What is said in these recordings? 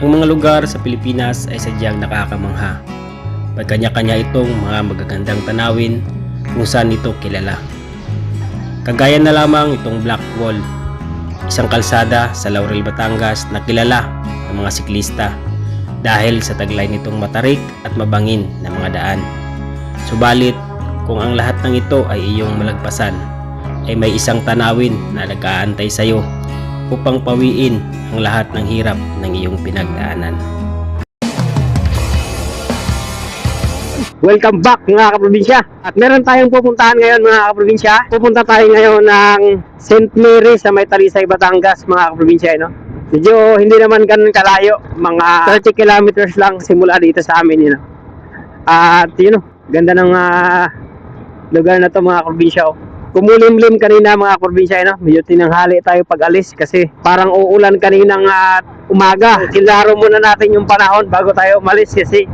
Ang mga lugar sa Pilipinas ay sadyang nakakamangha. May kanya-kanya itong mga magagandang tanawin kung saan ito kilala. Kagaya na lamang itong Black Wall, isang kalsada sa Laurel, Batangas na kilala ng mga siklista dahil sa taglay nitong matarik at mabangin na mga daan. Subalit, kung ang lahat ng ito ay iyong malagpasan, ay may isang tanawin na nag-aantay sa iyo upang pawiin ang lahat ng hirap ng iyong pinagdaanan. Welcome back mga kaprobinsya. At meron tayong pupuntahan ngayon mga kaprobinsya. Pupunta tayo ngayon ng St. Mary sa May Talisay, Batangas mga kaprobinsya. No? Medyo hindi naman ganun kalayo. Mga 30 kilometers lang simula dito sa amin. You know? At yun know, ganda ng ah, lugar na to mga kaprobinsya. Oh. Kumulimlim kanina mga kaprobinsya. No? Medyo tinanghali tayo pag alis kasi parang uulan kaninang ah, umaga. Kilaro muna natin yung panahon bago tayo umalis kasi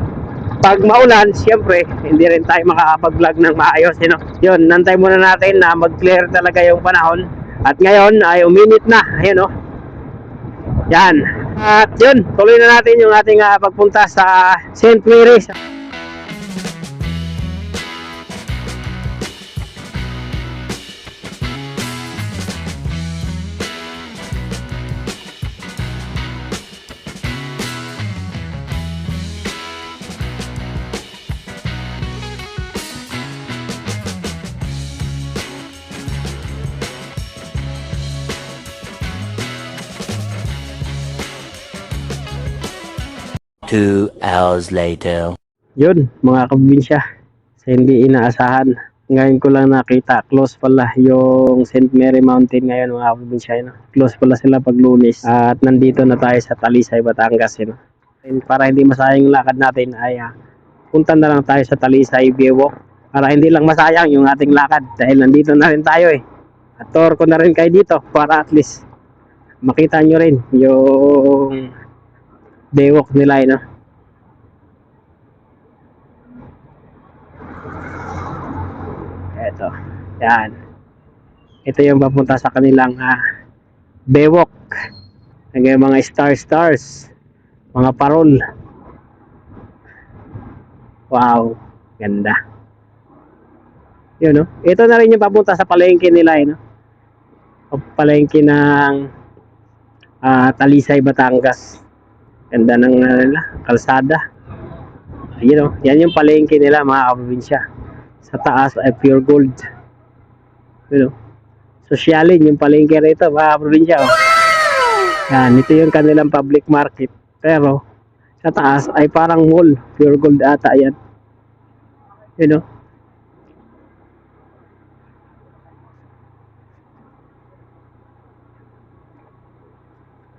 pag maulan, siyempre, hindi rin tayo makakapag-vlog ng maayos. You know? Yun, nantay muna natin na mag-clear talaga yung panahon. At ngayon ay uminit na. Ayun, oh. Yan. At yun, tuloy na natin yung ating ah, pagpunta sa St. Mary's. Two hours later. Yun, mga kabinsya. Sa hindi inaasahan. Ngayon ko lang nakita, close pala yung St. Mary Mountain ngayon mga kabinsya. No? Close pala sila pag lunes. At nandito na tayo sa Talisay, Batangas. Know? And para hindi masayang lakad natin ay ah, punta na lang tayo sa Talisay Bewok. Para hindi lang masayang yung ating lakad dahil nandito na rin tayo eh. At tour ko na rin kayo dito para at least makita nyo rin yung Bewok nila. eh, No? Eto. Yan. Ito yung papunta sa kanilang ah, bewok. Nagyang mga star stars. Mga parol. Wow. Ganda. Yun, no? Ito na rin yung papunta sa palengke nila, eh, no? O palengke ng ah, Talisay, Batangas. Ganda ng nila, kalsada. Ayun, no? Yan yung palengke nila, mga kaprobinsya sa taas ay pure gold. You know, sosyalin yung palengke rito, mga probinsya. Oh. Yan, ito yung kanilang public market. Pero, sa taas ay parang mall. Pure gold ata yan. You know?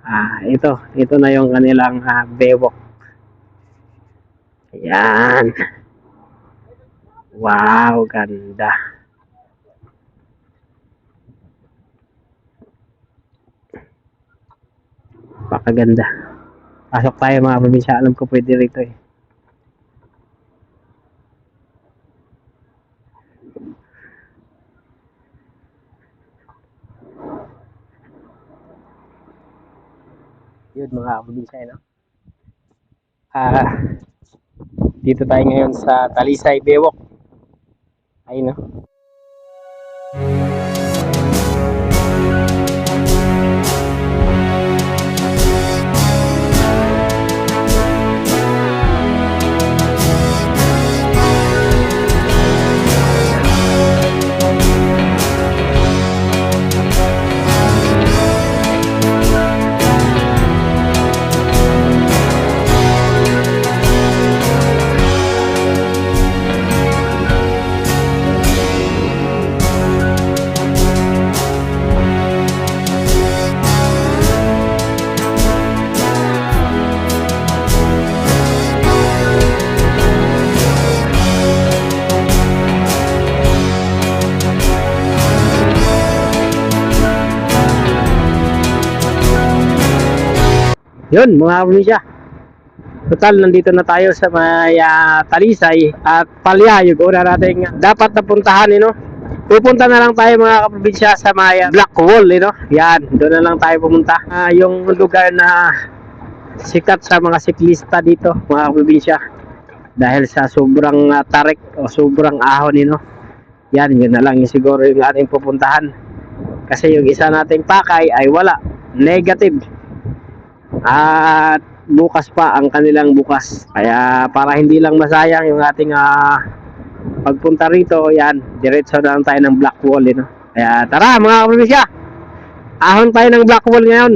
Ah, ito. Ito na yung kanilang ah, bewok. Ayan. Wow, ganda. Pakaganda. Pasok tayo mga probinsya. Alam ko pwede rito eh. Yun mga probinsya, no? Ah, dito tayo ngayon sa Talisay Bewok. Ayun no. Yun, mga probinsya. Total, nandito na tayo sa may ah, Talisay at Palya, yung una nating dapat napuntahan, you know. Pupunta na lang tayo mga kaprobinsya sa may ah, Black Wall, you know. Yan, doon na lang tayo pumunta. Ah, yung lugar na sikat sa mga siklista dito, mga probinsya. Dahil sa sobrang ah, tarik o sobrang ahon nino. Yan, yun na lang yung siguro yung ating pupuntahan. Kasi yung isa nating pakay ay wala. Negative. At bukas pa ang kanilang bukas. Kaya para hindi lang masayang yung ating ah, pagpunta rito, yan, diretso na lang tayo ng black wall. Eh, no? Kaya tara mga probinsya, ahon tayo ng black wall ngayon.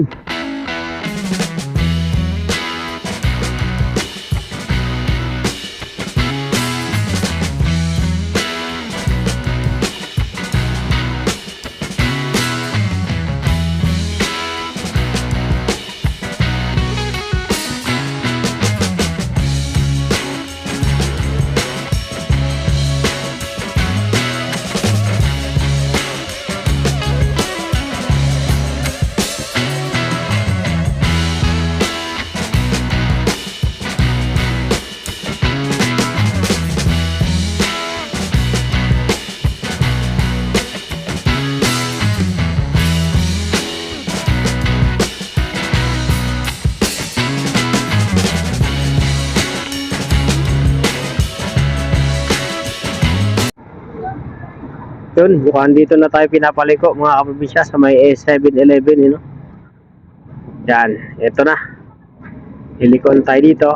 Yun, mukhang dito na tayo pinapaliko mga kaprobinsya sa may A7-Eleven, you know? Yan, ito na. Ilikon tayo dito.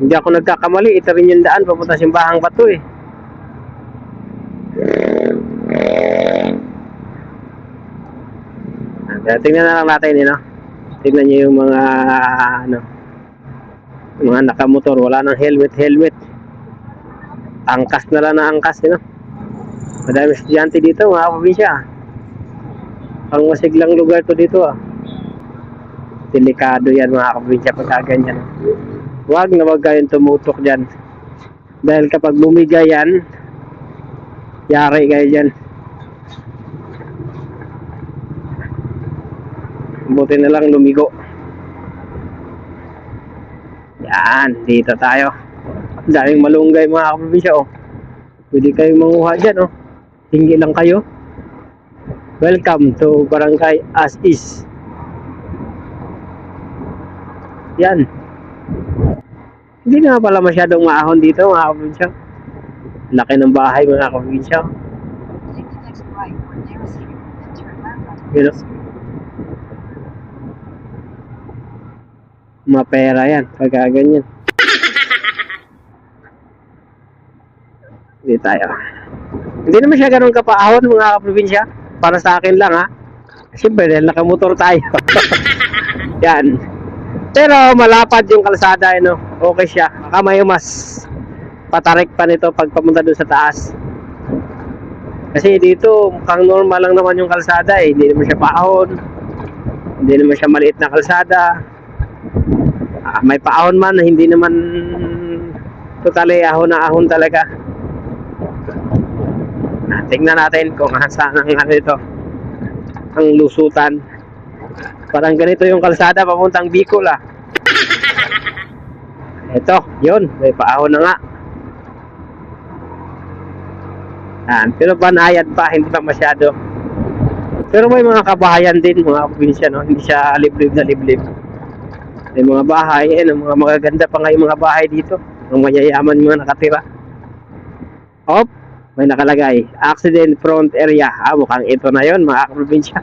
Hindi ako nagkakamali, ito rin yung daan papunta simbahang bato eh. Kaya tingnan na lang natin, you know? Tingnan niyo yung mga ano, mga nakamotor, wala nang helmet, helmet angkas na lang na angkas yun. Madami estudyante dito, mga probinsya. Ang masiglang lugar to dito ah. Delikado yan mga kaprobinsya pagka ganyan. Huwag na huwag kayong tumutok dyan. Dahil kapag bumigay yan, yari kayo dyan. Buti na lang lumigo. Yan, dito tayo. Daming malunggay mga kaprobinsya oh. Pwede kayong manguha dyan oh. Hingi lang kayo. Welcome to Barangay As Is. Yan. Hindi na pala masyadong maahon dito mga kaprobinsya. Laki ng bahay mga on You? Mapera yan pagka ganyan. Hindi tayo. Hindi naman siya ganun kapaahon mga kaprobinsya. Para sa akin lang ha. Siyempre dahil nakamotor tayo. Yan. Pero malapad yung kalsada ano. Okay siya. Baka may mas patarik pa nito pag pamunta doon sa taas. Kasi dito mukhang normal lang naman yung kalsada eh. Hindi naman siya paahon. Hindi naman siya maliit na kalsada. Ah, may paahon man, hindi naman totally ahon na ahon talaga. Tingnan natin kung saan ang ano ito. Ang lusutan. Parang ganito yung kalsada papuntang Bicol ah. Ito yun. May paahon na nga. Yan, pero banayad pa hindi pa masyado. Pero may mga kabahayan din mga probinsya no? Hindi siya liblib na liblib. May mga bahay eh mga magaganda pa nga yung mga bahay dito. Ang mayayaman mga nakatira. Op, may nakalagay. Accident front area. Ah, mukhang ito na yon mga probinsya.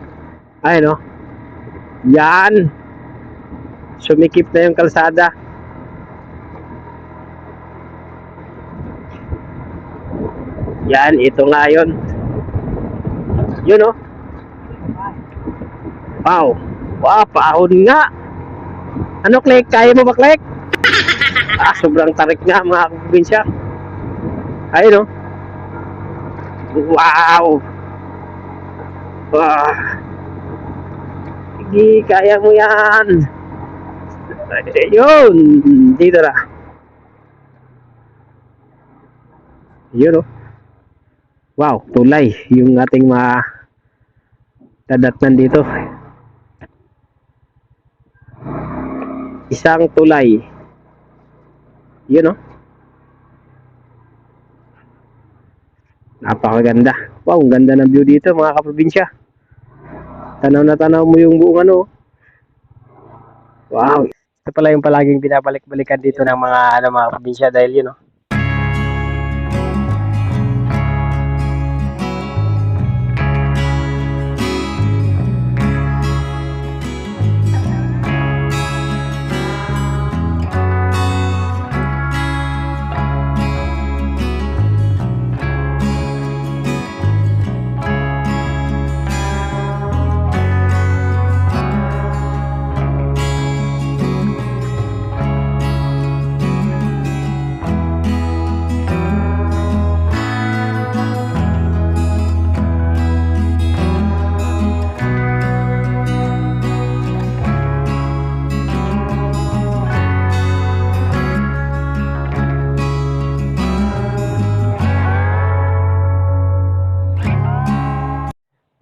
Ay, no? Yan. Sumikip na yung kalsada. Yan, ito nga yun. Yun, no? Wow. Wow, paahon nga. Ano, Click? Kaya mo ba, Click? ah, sobrang tarik nga, mga probinsya. Ayun, no? Wow! Wow! Sige, kaya mo yan! Yun! Dito na. Yun, oh. Wow, tulay. Yung ating mga dadatnan dito. Isang tulay. Yun, oh. Napakaganda. Wow, ang ganda ng view dito mga kaprobinsya. Tanaw na tanaw mo yung buong ano. Wow. Ito pala yung palaging binabalik-balikan dito ng mga ano, mga probinsya dahil yun. Know,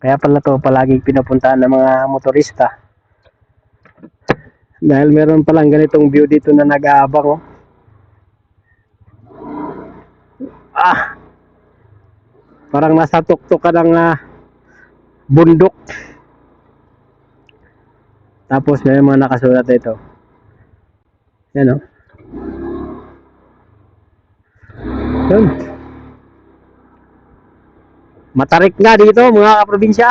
Kaya pala to palaging pinupuntahan ng mga motorista. Dahil meron palang ganitong view dito na nag-aabang. Oh. Ah! Parang nasa tuktok ka ng ah, bundok. Tapos may mga nakasulat dito. Yan oh. Yun. Matarik nga dito mga kaprobinsya.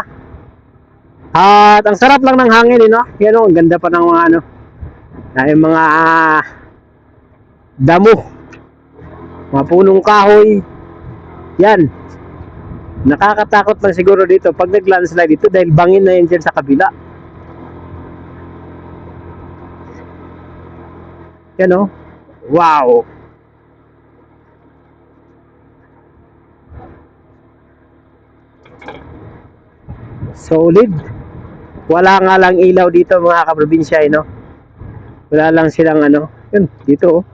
At ang sarap lang ng hangin, eh, no? Yan oh, ang ganda pa ng mga ano. Yung mga ah, damo. Mga punong kahoy. Yan. Nakakatakot lang siguro dito pag nag-landslide dito dahil bangin na yan sa kabila. Yan oh. Wow. Solid. Wala nga lang ilaw dito mga kaprobinsya, eh, no? Wala lang silang ano. Yun, dito oh.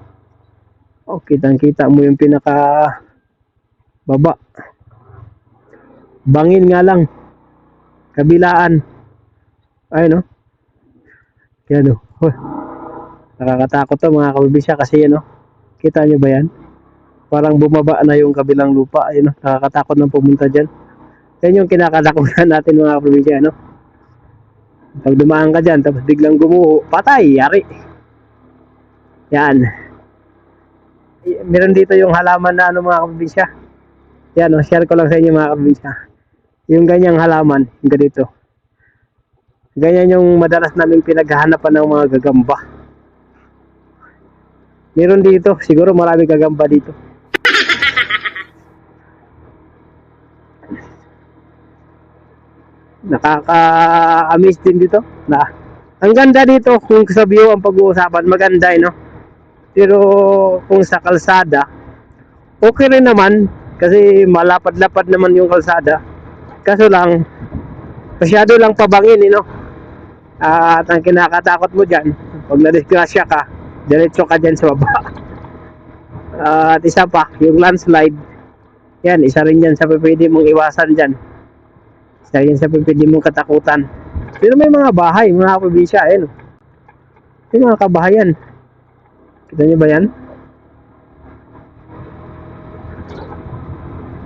Oh, kitang-kita mo yung pinaka baba. Bangin nga lang. Kabilaan. Ayun oh. Yan oh. Huh. Nakakatakot to mga kaprobinsya kasi yan oh. Kita nyo ba yan? Parang bumaba na yung kabilang lupa. Ayun oh. Nakakatakot ng pumunta dyan. Yan yung kinakatakutan natin mga probinsya, no? Pag dumaan ka dyan, tapos biglang gumuho, patay, yari. Yan. Meron dito yung halaman na ano mga probinsya. Yan, oh, share ko lang sa inyo mga probinsya. Yung ganyang halaman, yung ganito. Ganyan yung madalas namin pinaghahanapan ng mga gagamba. Meron dito, siguro marami gagamba dito. Nakaka-amaze din dito na ang ganda dito kung sa view ang pag-uusapan maganda eh, no? Pero kung sa kalsada okay rin naman kasi malapad-lapad naman yung kalsada. Kaso lang masyado lang pabangin eh, no? At ang kinakatakot mo dyan pag na-disgrasya ka diretso ka dyan sa baba. At isa pa yung landslide. Yan isa rin yan sa pwede mong iwasan dyan yan sa pwede mong katakutan. Pero may mga bahay, mga probinsya, ayun. May mga kabahayan. Kita niyo ba yan?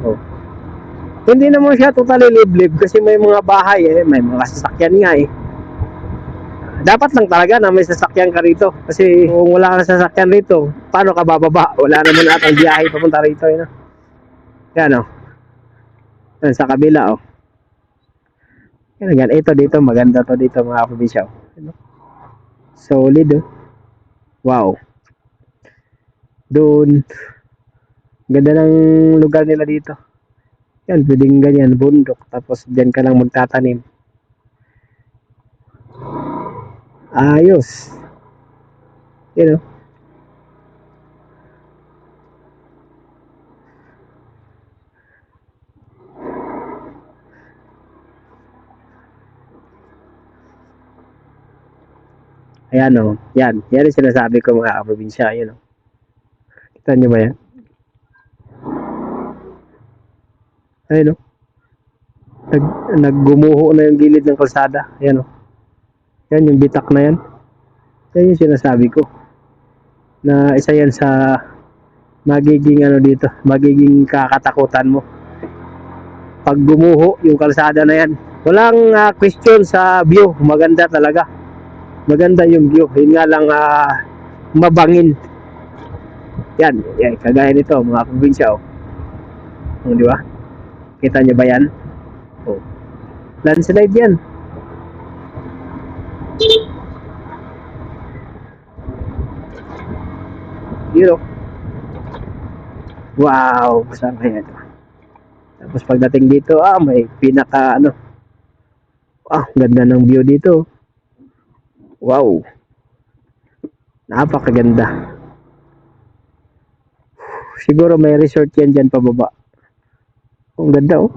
Oh. Hindi naman siya totally liblib kasi may mga bahay eh, may mga sasakyan nga eh. Dapat lang talaga na may sasakyan ka rito. Kasi kung wala ka sasakyan rito, paano ka bababa? Wala naman atang biyahe papunta rito. Eh, no? Yan o. Yan sa kabila oh. Yan, yan. Ito dito, maganda to dito mga probinsya. Ano? Solid oh. Wow. Doon. Ganda ng lugar nila dito. Yan, pwedeng ganyan, bundok. Tapos dyan ka lang magtatanim. Ayos. Yan oh. Ayan o. Yan. Yan yung sinasabi ko mga kaprobinsya. Ayan o. Kita niyo ba yan? Ayan o. Nag, naggumuho na yung gilid ng kalsada. Ayan o. Yan yung bitak na yan. Yan yung sinasabi ko. Na isa yan sa magiging ano dito. Magiging kakatakutan mo. Pag gumuho yung kalsada na yan. Walang ah, question sa view. Maganda talaga. Maganda yung view. Yun nga lang ah, mabangin. Yan, yan, kagaya nito, mga probinsya, oh. Oh, di ba? Kita niyo ba yan? Oh. Landslide yan. Oh. Wow, saan kaya ito? Tapos pagdating dito, ah, may pinaka, ano, ah, ganda ng view dito. Wow. Napakaganda. Siguro may resort yan dyan pababa. Ang ganda oh.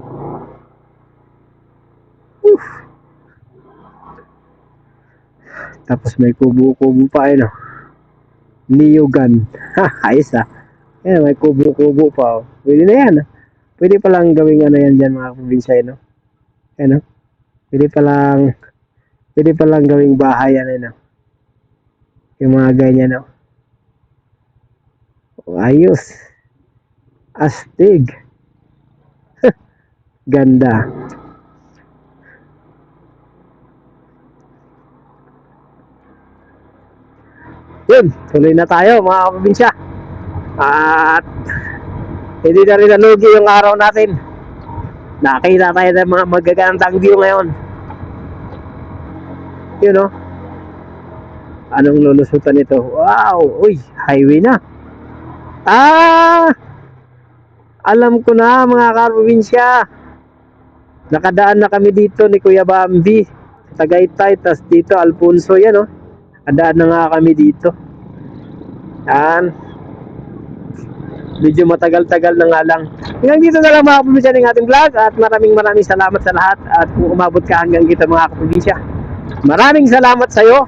Oof. Tapos may kubo-kubo pa eh no. Neogan. Ha, ayos ah. Yan, may kubo-kubo pa oh. Pwede na yan ah. Pwede pa lang gawing ano yan dyan mga probinsya eh, no. Ano? Pwede pa lang pwede pa lang gawing bahay yan eh, no. Yung mga ganyan no. Oh, ayos. Astig. Ganda. Yun, tuloy na tayo mga kaprobinsya. At hindi na rin nalugi yung araw natin. Nakita tayo ng mga magagandang view ngayon. Yun no? Anong lulusutan nito? Wow! Uy, highway na. Ah! Alam ko na mga kaprobinsya. Nakadaan na kami dito ni Kuya Bambi. Tagaytay, tas dito Alfonso yan oh. Nakadaan na nga kami dito. Yan. Medyo matagal-tagal na nga lang. Hanggang dito na lang mga kaprobinsya ng ating vlog at maraming maraming salamat sa lahat at kung umabot ka hanggang dito mga kaprobinsya. Maraming salamat sa iyo.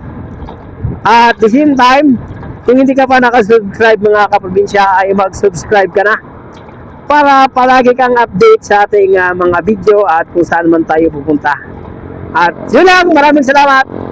At the same time, kung hindi ka pa nakasubscribe mga kaprobinsya ay mag-subscribe ka na para palagi kang update sa ating ah, mga video at kung saan man tayo pupunta. At yun lang, maraming salamat.